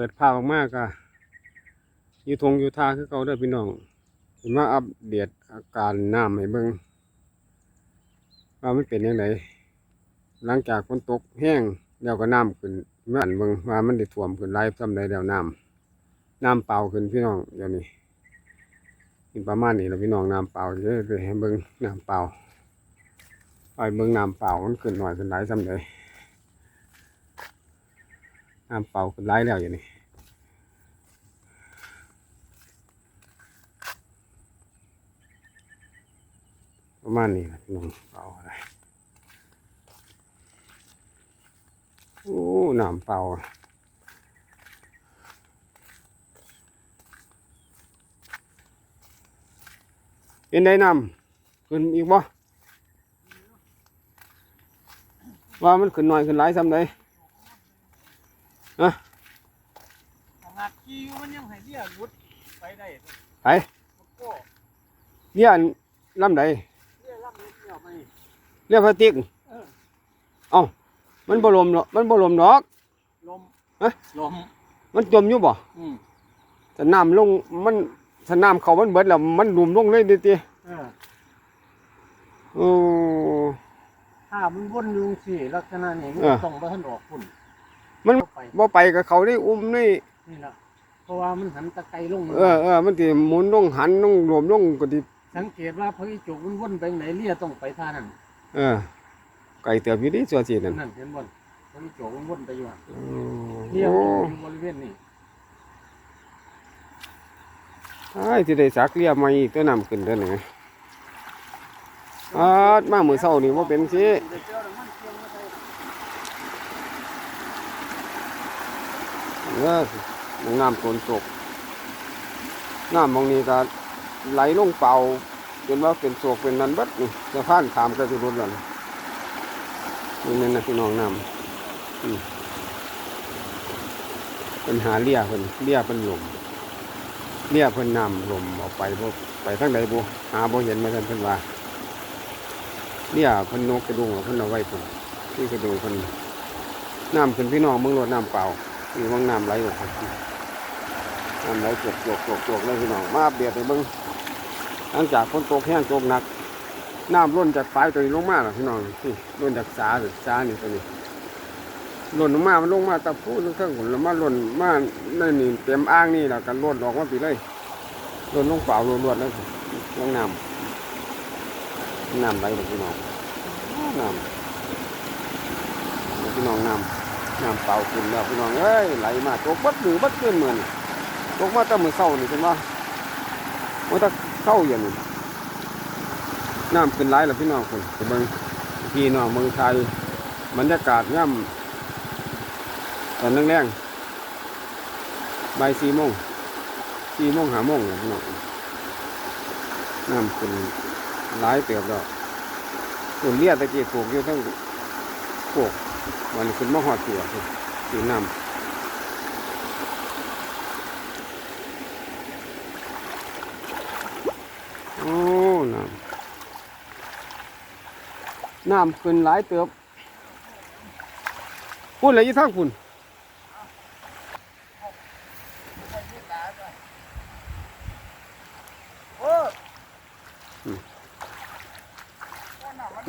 ปิดภาพออกมากอะอยู่ทงอยู่ทาคือเก่าเด้อพี่น้องเห็นว่าอัปเดตอาการน้ำให้เบิ่งว่ามันเป็นยังไงหลังจากฝนตกแห้งแล้วก็น้ำขึ้นเมื่ออันเบิ่งว่ามันได้ท่วมขึ้นหลายซ้ำใดแล้วน้ำน้ำเปล่าขึ้นพี่น้องเดี๋ยวนี้นี่ประมาณนี้แล้วพี่น้องน้ำเปล่าเดี๋ยวจะให้เบิ่งน้ำเปล่าไปเบิ่งน้ำเปล่ามันขึ้นหน่อยขึ้นหลายซ้ำใด น้ำเปล่าขึ้นไล่แล้วอย่างนี้ประมาณนี้นะพี่น้องเปล่าอะไรโอ้น้ำเปล่าเป็นได้น้ำขึ้นอีกบ่ว่ามันขึ้นหน่อยขึ้นหลายซ้ำใด หากขี่อยู่มันยังให้เรียรุดไปได้ไปมันก็เนี่ยลำใดเรียรับนิดเดียวไปเรียกพลาสติกเออเอ้ามันบ่ลมหรอกมันบ่ลมดอกลมฮะลมมันจมอยู่บ่อืมถ้าน้ำลงมันถ้าน้ำเข้ามันเบิดแล้วมันรุมลงเลยเดิติเออโอ้ถ้ามันวนอยุงสี่ลักษณะนี้มันเออต้องบ่ทันออกพุ่น มันเข้าไปบ่ไปกับเขาได้อุ้มนี่นี่ล่ะเพราะว่ามันหันตะไคร้ลงเออเออมันสิหมุนลงหันลงรวมลงก็ดิสังเกตว่าพระอิจุกมันวนไปไหนเรียต้องไปท่านั้นเออ ไก่เติบอยู่ดิสัวสินั่นนั่นเห็นบ่พระอิจุกมันวนไปอยู่อะโอ้เรียโอ้อยู่บริเวณนี้ไอ้ที่ได้สักเรียบมาอีกตัวน้ำขึ้นเด้อนี่อาดมามื้อเช้านี่บ่เป็นสิเดี๋ยวเจ้าน้ำมันเครื่องมาใส่ เออน้ำฝนตกน้ำบางนี้ก็ไหลลงเป่าจนว่าเป็นโศกเป็นนันบัดนี่จะผ่านขามก็จะรุดแล้วนี่นี่นั่นนะพี่น้องน้ำเป็นหาเลี่ยเพิ่นเลี่ยเพิ่นลมเลี่ยเพิ่นน้ำลมออกไปบ่ไปทางใดบ่หาบ่เห็นมาท่านเพิ่นว่าเลี่ยเพิ่นนกกระดุงเพิ่นเอาไว้เพิ่นที่กระดุงเพิ่นน้ำขึ้นพี่น้องมืองรดน้ำเปล่า มีวังน้ำไหลออกน้ำไหลจกจกจกจกเลยพี่น้องมาเบียดให้เบิ้งหลังจากฝนตกแห้งตกหนักน้ำล้นจากปลายตัวนี้ลงมาแล้วพี่น้องนี่ล้นจากสาหรือสานี่ตัวนี้ล้นลงมามันลงมาตะพูดเครื่องหุ่นแล้วมาล้นมาในนี่เต็มอ่างนี่แล้วกันล้นออกมาปีเลยล้นลงเปล่าล้วนๆแล้วลงน้ำน้ำไหลเลยพี่น้องน้ำพี่น้องน้ำ น้ำเปล่าขึ้นแล้วพี่น้องเอ้ยไหลมาตกบัดมือบัดเกินเหมือนตกมาแต่มือเศร้านี่เป็นว่าว่าถ้าเศร้าอย่างนี้น้ำขึ้นไหลแล้วพี่น้องคนไปเบิ่งพี่น้องเมืองไทยบรรยากาศย่ำตอนแรงๆใบสี่โมงสี่โมงหาโมงเลยพี่น้องน้ำขึ้นไหลเติบแล้วส่วนเลียตะกี้ปลูกอยู่ทั้งปลูก วันขึ้นมาหอดตัวสีน้ำโอ้น้ำน้ำขึ้นหลายเติบพุ่นอะไรยี่ทั้งพุ่น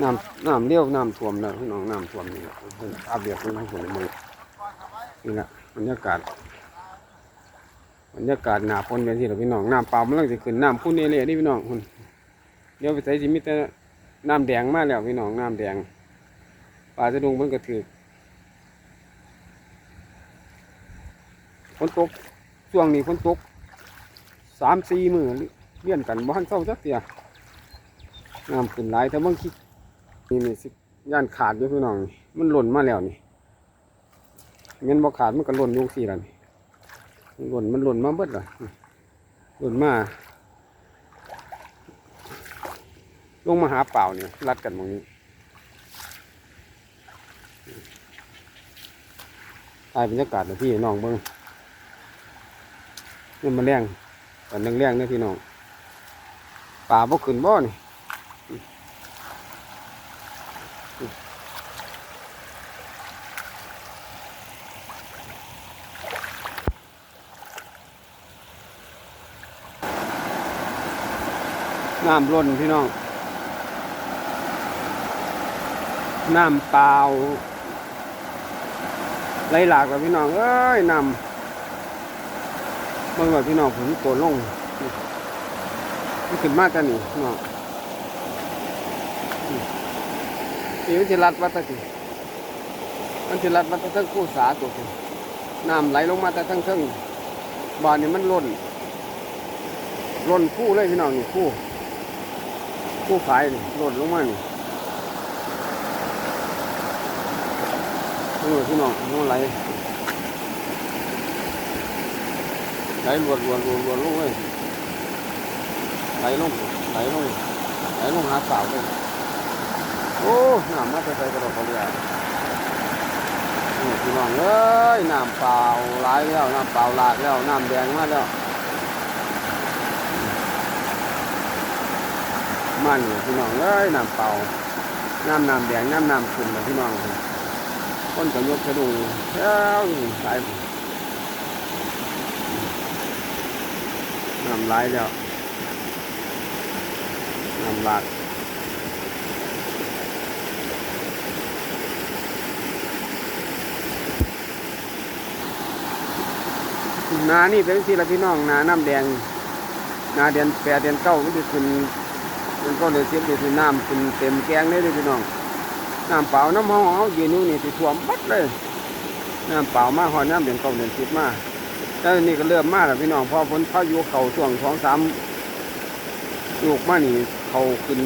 น้ำน้ำเลี้ยวน้ำท่วมแล้วพี่น้องน้ำท่วมนี่แหละเพิ่นอาเบียดนทั้งคนในเมืองนี่แหละบรรยากาศบรรยากาศหนาฝนเป็นที่เราพี่น้องน้ำเปล่ามันกำลังจะขึ้นน้ำพุ่นเอเล่นี่พี่น้องคุณเดี๋ยวไปใส่สิมีแต่น้ำแดงมาแล้วพี่น้องน้ำแดงปลาจะดุงเพิ่นก็ถือฝนตกช่วงนี้ฝนตกสามสี่มือเลี้ยนกันบ้านเศร้าจักเตียน้ำขึ้นหลายแต่บางที นี่นี่สิย่านขาดอยู่พี่น้องนี่มันหล่นมาแล้วนี่เงินบ่ขาดมันก็หล่นยุงสี่แล้วนี่หล่นมันหล่นมาเบิดเลยหล่นมาลงมาหาเปล่าเนี่ยรัดกันตรงนี้ถ่ายบรรยากาศเลยพี่น้องเบิ้งนี่มันแรงแตอนแรงเนี่ยพี่น้องป่าบ่ขึ้นบ่นี่ น้ำล้นพี่น้อง น้ำเปล่าไหลหลากแล้วพี่น้อง เอ้ยน้ำเมื่อวานพี่น้องผมตัวลงนี่ขึ้นมาแต่นี่พี่น้องนี่มันจะรัดวัดตะกี้มันจะรัดวัดตะทั้งคู่สาตัวนี้น้ำไหลลงมาแต่ทั้งเทิงบ้านนี่มันล้นล้นคู่เลยพี่น้องนี่คู่ คู่ขายนี่ล้นลงมานี่เออพี่น้องมันไหลไหลรวนรวนรวนรวนลงเลยไหลลงไหลลงไหลลงหาสาวเลยโอ้น้ำมาแต่ใจกระโดกกระเดียนี่พี่น้องเอ้ยน้ำเปล่าไหลแล้วน้ำเปล่าหลากแล้วน้ำแดงมาแล้ว มันนี่พี่น้องเอ้ยน้ำเปล่าน้ำน้ำแดงน้ำน้ำขุ่นเลยพี่น้องคนก็ยกกระดูแล้วสายน้ำไหลแล้วน้ำหลากนานี่เป็นสิละพี่น้องนาน้ำแดงนาเดือนแปดเดือนเก้ามันจะขึ้น มันก็เลยเสียบเลยคือน้ำขึ้นเต็มแกงเลยเด้อพี่น้องน้ำเปล่าน้ำห้องเอายืนอยู่นี่สิท่วมบัดเลยน้ำเปล่ามาหอดน้ำเดือนเก่าเดือนสิบมาแล้วนี่ก็เริ่มมาแล้วพี่น้องพอฝนพายุเข่าช่วงสองสามลูกมานี่เขาขึ้น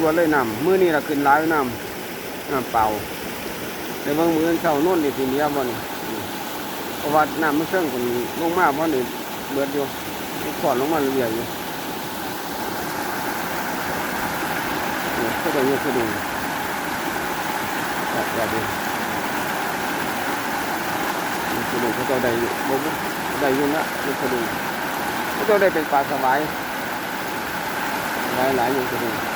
รวนๆเลยน้ำมื้อนี้ละขึ้นหลายน้ำน้ำเปล่าแต่บางมือเช้าโน่นนี่ทีเดียวบ่นี่เพราะว่าน้ำมันเสื่องคนลงมาเพราะนี่เบิดอยู่มันขอดลงมาเรื่อยอยู่เนี่ย ก็จะยกขึ้นดูแบบแบบนี้มันสนุกเขาจะได้บ่บ่ได้ยุ่นะมันสนุกเขาจะได้เป็นปลาสวายหลายหลายอยู่สนุกเขาเ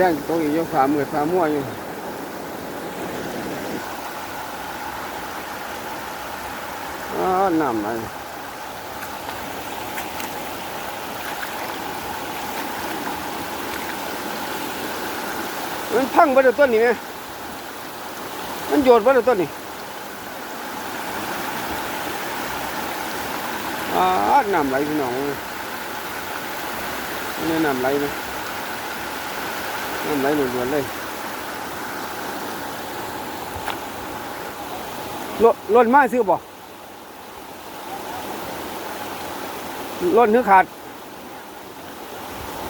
เรื่องตัวอีกยกฝ่ามือฝ่ามั่วอยู่อ๋อนำอะไรมันพังไปแล้วต้นนี่ไหมมันโยนไปแล้วต้นนี่อ๋อนำไหลพี่น้องนี่นำไหลไหม น้ำไหลหล้วนๆเลยลดลดมาซื้อบ่ลดเนื้อขาด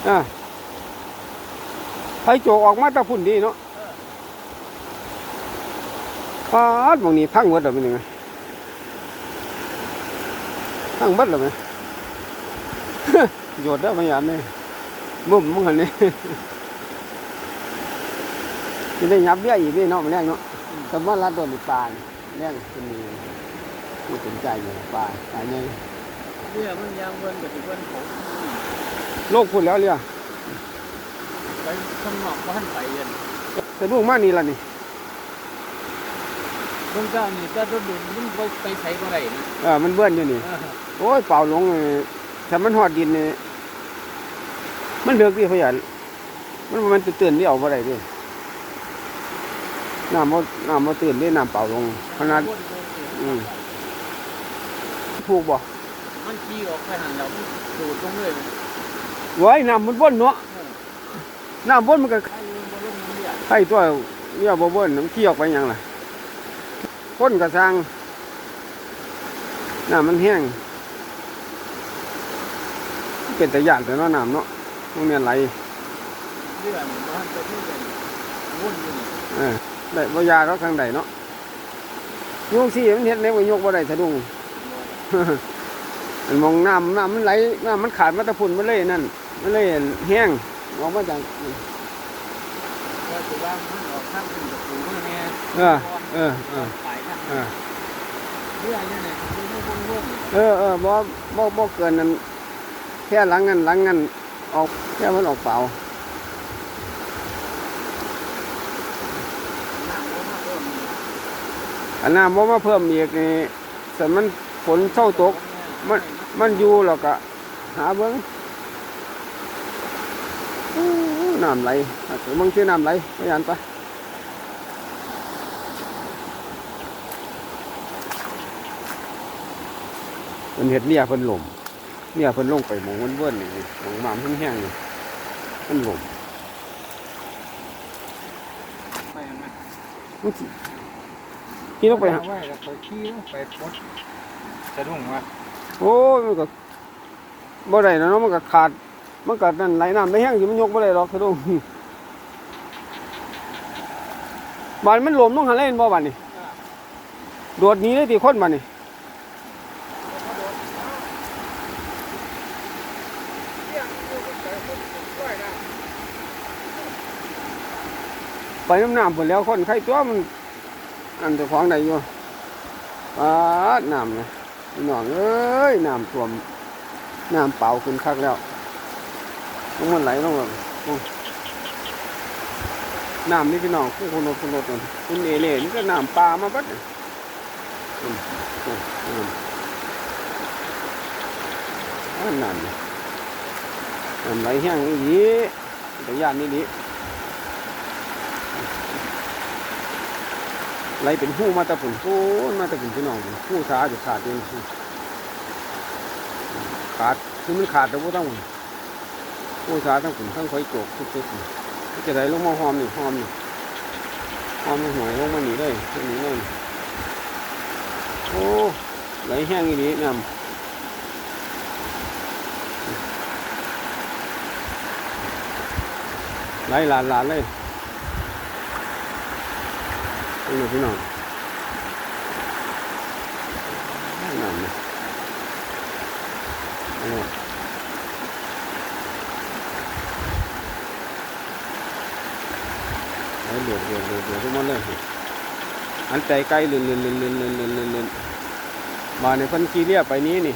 อ่าไฟโจออกมาตะพุ่นดีเนาะปาดบางนี้พังหมดแล้วเป็นยังไงพังหมดแล้วไหมโยดได้ไหมยามนี่ยมุมมึงหันนี่ จะได้ยับเบี้ยอีกนี่เนาะมันแรงเนาะแต่ว่ารัดโดนปลาเนี่ยแรงจะมีที่สนใจอยู่ปลาปลาใหญ่เรือมันยางเวินกับที่เวินเขาโลกพูดแล้วเรียไปข้างนอกบ้านไปเย็นแต่ลูกมานี่ล่ะนี่เพิ่งเจ้านี่ก็ต้องดูมันไปไปใช้ก็ได้นะเออมันเบื่อนอยู่นี่เออโอ้ยเปล่าหลงนี่ถ้ามันหอดดินนี่มันเลือกดิพยานมันบ่มันตื่นที่เอาบ่ได้ดิ น้ำมันน้ำมันตื่นดิน้ำเปล่าลงขนาดวนเลยอืมถูกบ่มันขี่ออกไปหันเราดูดลงเลยไว้ยน้ำมันวนเนาะเออน้ำวนมันก็ไอ้ยืนบนลงน้ำเรือไข่ตัวเนี่ยบ่วนน้ำขี้ออกไปหยังล่ะคนกระซังน้ำมันแห้งเป็นแต่ยานแต่เนาะน้ำเนาะพวกเนี้ยไหลเรือนี่บ้านไปที่เย็นวนอยู่นี่เออ ได้บ่ยากก็ทางใดเนาะโยงสิมันเฮ็ดแนวบ่ยกบ่ได้สะดุ้งมันมองน้ำน้ำมันไหลน้ำมันขาดมาแตะพุ่นมันเลยนั่นมันเลยแห้งออกมาจากก็คือว่ามันออกข้างเป็นตะปูมาแน่เออเออเออขายข้างเออเรื่อยเนี่ยเนี่ยคือไม่วงวงเออเออบ่บ่บ่เกินนั้นแค่หลังนั้นหลังนั้นออกแค่มันออกเปล่า น้ำมันมาเพิ่ม อันน้ำบ่มาเพิ่มอีกนี่แต่มันฝนเท่าตก มันมันอยู่แล้วก็หาเบิ่งอู้น้ำไหลอะเดี๋ยวมึงชื่อน้ำไหลไปยันไปมันเห็ดเนี่ยเพิ่นหล่มเนี่ยเพิ่นลงไปหมองมันเวิ้นนี่หมองหมามแห้งๆนี่มันหล่ม ขี่ลงไปหาไว้แล้วไปขี้ลงไปปลดสะดุ้งวะโอ้ยมันก็บ่ได้นะเนาะมันก็ขาด มันก็นั่นไหลน้ำได้แห้งอยู่มันยกบ่ได้หรอกสะดุ้งบานมันหลมลงหันเล่นบ่บานนี่โดดหนี้เลยติคนบานนี่ไปน้ำน้ำหมดแล้วคนใครตัวมัน อันเจะของใดอยู่ปาดน้ำนะพี่น้องเอ้ยน้ำท่วมน้ำเปล่าขึ้นคักแล้วลงมันไหลลงแบบน้ำนี่พี่น้องคู่คนรถคนรถนั่นคุณเอเล่นี่ก็น้ำปลามาบัดนี่อืมอืมอืมอันนั้นน่ะน้ำไหลแห้งอีหลีแต่ย่านนี่ดี ไหลเป็นหู้มาตะปุ่นโอ้มาตะปุ่นพี่น้องหู้สาจะขาดเองขาดคือมันขาดแต่ว่าต้องหู้สาทั้งปุ่นทั้งไฟโจกทุกๆนี่มันจะได้ลงมาหอมนี่หอมนี่หอมนี่หวยลงมาหนีเลยหนีเลยโอ้ไหลแห้งอีหลีน้ำไหลหลานหลานเลย นี่พี่น้องน้ำนี่โอ้ไหลเดือดเดือดเดือดเดือดทุกมันเลยอันใจไกลเลื่อนเลื่อนเลื่อนเลื่อนเลื่อนเลื่อนเลื่อนเลื่อนมาในพันขี่เรียบไปนี้นี่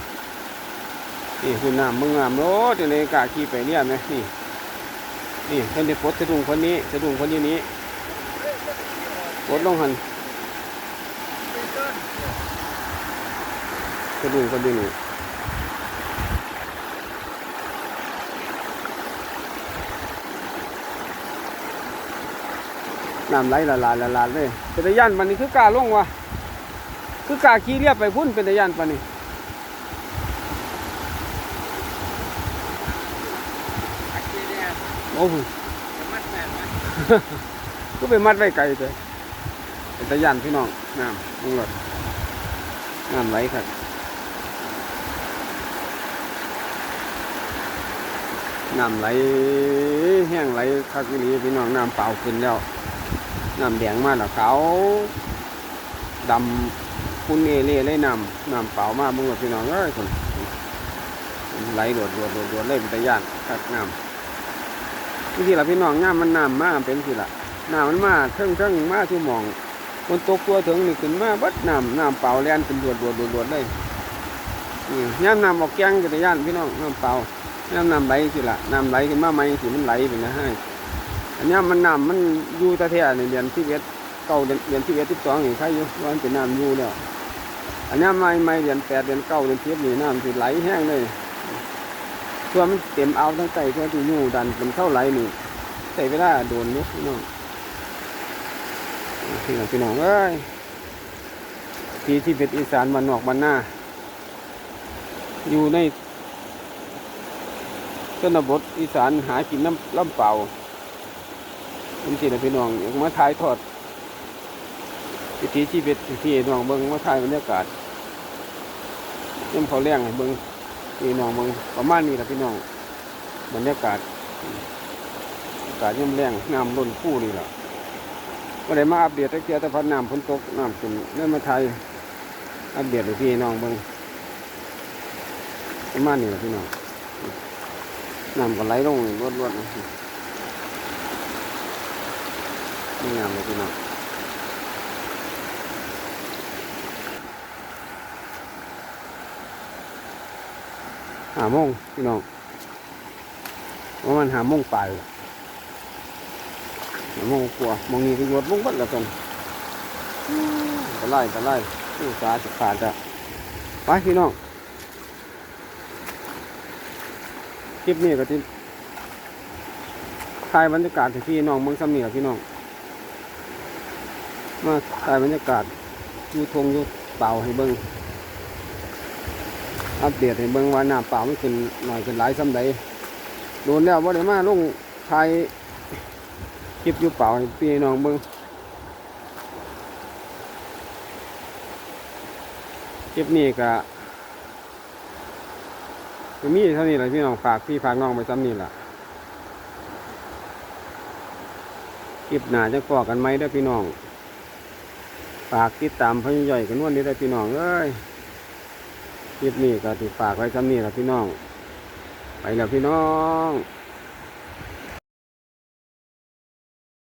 นี่คุณน้ำมึงงามโลดจะเลยกาขี่ไปเรียบไหมนี่นี่เพิ่นได้ปลดสะดุ้งคนนี้สะดุ้งคนอยู่นี้ ปลดลงหันกระดูกกระดูกน้ำไหลละลายละลายเลยเป็นตะยันปันนี้คือกาลงวะคือกาขี้เรียบไปพุ่นเป็นตะยันปันนี้อัดเจเดียโอ้โหมัดแปดมันก็ไปมัดไว้ไกลเลย เป็นตะยันพี่น้องน้ำลงหลดน้ำไหลครับน้ำไหลแห้งไหลคักอีหลีพี่น้องน้ำเปล่าขึ้นแล้วน้ำแดงมาแล้วขาดำคุณเอเล่เลยน้ำน้ำเปล่ามาเมื่อพี่น้องเอ้ยคนไหลโดดโดดโดดโดดเลยเป็นตะย่านคักน้ำที่ละพี่น้องน้ำมันน้ำมาเป็นสิละน้ำมันมาเทิงเทิงมาที่หมอง คนตกตัวถึงนี่ขึ้นมาบัดน้ำน้ำเปล่าแล่นเป็นโดดโดดโดดโดเลยนี่ย่ำน้ำออกแกงเป็นย่านพี่น้องน้ำเปล่าน้ำน้ำไหลสิละน้ำไหลขึ้นมาใหม่สิมันไหลไปนะให้อันนี้มันน้ำมันอยู่ตะเทียในเดือนที่เวทเก้าเดือนที่เวทที่สองอย่างใครอยู่ว่ามันเป็นน้ำอยู่แล้วอันนี้ไม่ไม่เดือนแปดเดือนเก้าเดือนสิบนี่น้ำสิไหลแห้งเลยตัวมันเต็มเอาทั้งใจตัวที่อยู่ดันเป็นเข้าไหลนี่ใส่เวลาโดนเนาะพี่น้อง พี่น้องพี่น้องเอ้ยที่ที่เป็นอีสานมันนอกมันหน้า อยู่ในชนบทอีสานหากินน้ำลำเปล่าเป็นสิ่งพี่น้องอยากมาถ่ายทอดวิถีชีวิตที่น้องเบิ่งมาถ่ายบรรยากาศเยี่ยมเขาเลี้ยงเบิ่งพี่น้องเบิ่งประมาณนี้แหละพี่น้องบรรยากาศอากาศเยี่ยมแรงน้ำล้นคู่นี่แหละ ก็ได้มาอัปเดตตะเกียบต่พันน้ำฝนตกน้ำขึ้นเริ่มมาไทยอัปเดตให้พี่น้องบิ่งประมาณนี้แหละพี่น้องน้ำก็ไหลลงรวดๆนะนี่งามเลยพี่น้องหาโมงพี่น้องว่ามันหาโมงไปลา โมงกลัวมองนี้ก็ยวดมุงบัดละกันตะไลตะไลผู้สาจะขาดจะไปพี่น้องคลิปนี้ก็ที่ถ่ายบรรยากาศที่พี่น้องเมืองซ้ำเหนือพี่น้องมาถ่ายบรรยากาศยูทงยูเป่าให้เบิ้งอัปเดตให้เบิ้งว่าน้ำเปล่ามันขึ้นหน่อยขึ้นหลายซ้ำใดโดนแล้วว่าได้มาลงถ่าย คลิปอยูเป่าพี่น้องเบิ้งคลิปนี้ก็ก็มีเท่านี้แหละพี่น้องฝากพี่ฝากน้องไปซ้ำนี่แหละคลิปหนาจะก่อกันไหมเด้พี่น้อง ฝากติดตามพญย่อยกันนวลนี้ได้พี่น้องเอ้ยคลิปนี้ก็ติดฝากไว้ซ้ำนี่แหละพี่น้อง ไปแล้วพี่น้อง